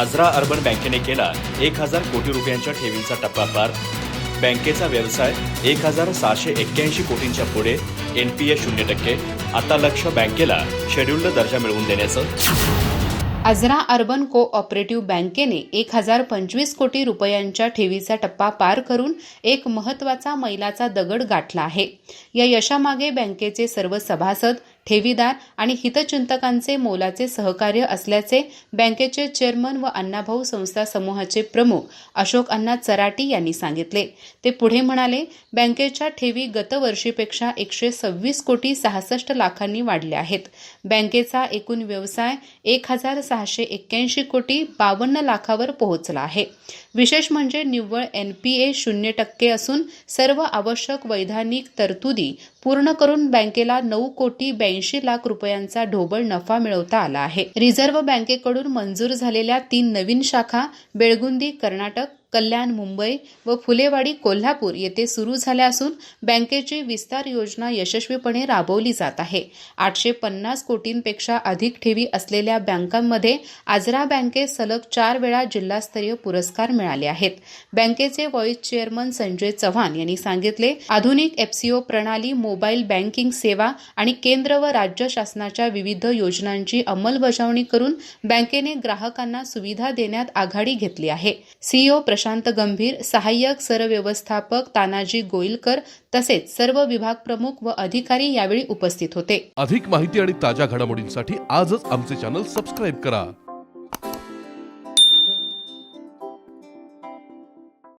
Ajara urban बँकेने केला एक हजार कोटी रुपयांच्या ठेवींचा टप्पा पार बँकेचा व्यवसाय एक हजार सहाशे एक्क्याऐंशी कोटींच्या पुढे एनपीए शून्य टक्के. आता लक्ष बँकेला शेड्युल्ड दर्जा मिळवून देण्याचं. आजरा अर्बन को ऑपरेटिव्ह बँकेने एक हजार पंचवीस कोटी रुपयांच्या ठेवीचा टप्पा पार करून एक महत्त्वाचा मैलाचा दगड गाठला आहे. या यशामागे बँकेचे सर्व सभासद ठेवीदार आणि हितचिंतकांचे मोलाचे सहकार्य असल्याचे बँकेचे चेअरमन व अण्णाभाऊ संस्था समूहाचे प्रमुख अशोक अण्णा चराटी यांनी सांगितले. ते पुढे म्हणाले बँकेच्या ठेवी गतवर्षीपेक्षा एकशे सव्वीस कोटी सहासष्ट लाखांनी वाढल्या आहेत. बँकेचा एकूण व्यवसाय एक हजार सहाशे एक्क्याऐंशी कोटी बावन्न लाखावर पोहोचला आहे. विशेष म्हणजे निव्वळ एनपीए शून्य टक्के असून सर्व आवश्यक वैधानिक तरतुदी पूर्ण करून बँकेला नऊ कोटी ब्याऐंशी लाख रुपयांचा ढोबळ नफा मिळवता आला आहे. रिझर्व्ह बँकेकडून मंजूर झालेल्या तीन नवीन शाखा बेळगुंदी कर्नाटक कल्याण मुंबई व फुलेवाडी कोल्हापूर येथे सुरू झाल्या असून बँकेची विस्तार योजना यशस्वीपणे राबवली जात आहे. आठशे पन्नास कोटींपेक्षा अधिक ठेवी असलेल्या बँकांमध्ये आजरा बँकेत सलग चार वेळा जिल्हास्तरीय पुरस्कार मिळाले आहेत. बँकेचे व्हाईस चेअरमन संजय चव्हाण यांनी सांगितले आधुनिक एफसीओ प्रणाली मोबाईल बँकिंग सेवा आणि केंद्र व राज्य शासनाच्या विविध योजनांची अंमलबजावणी करून बँकेने ग्राहकांना सुविधा देण्यात आघाडी घेतली आहे. सीईओ प्रशांत गंभीर सहाय्यक सरव्यवस्थापक तानाजी गोईलकर तसेच सर्व विभाग प्रमुख व अधिकारी यावेळी उपस्थित होते. अधिक माहिती आणि ताज्या घडामोडींसाठी आजच आमचे चॅनल सबस्क्राईब करा.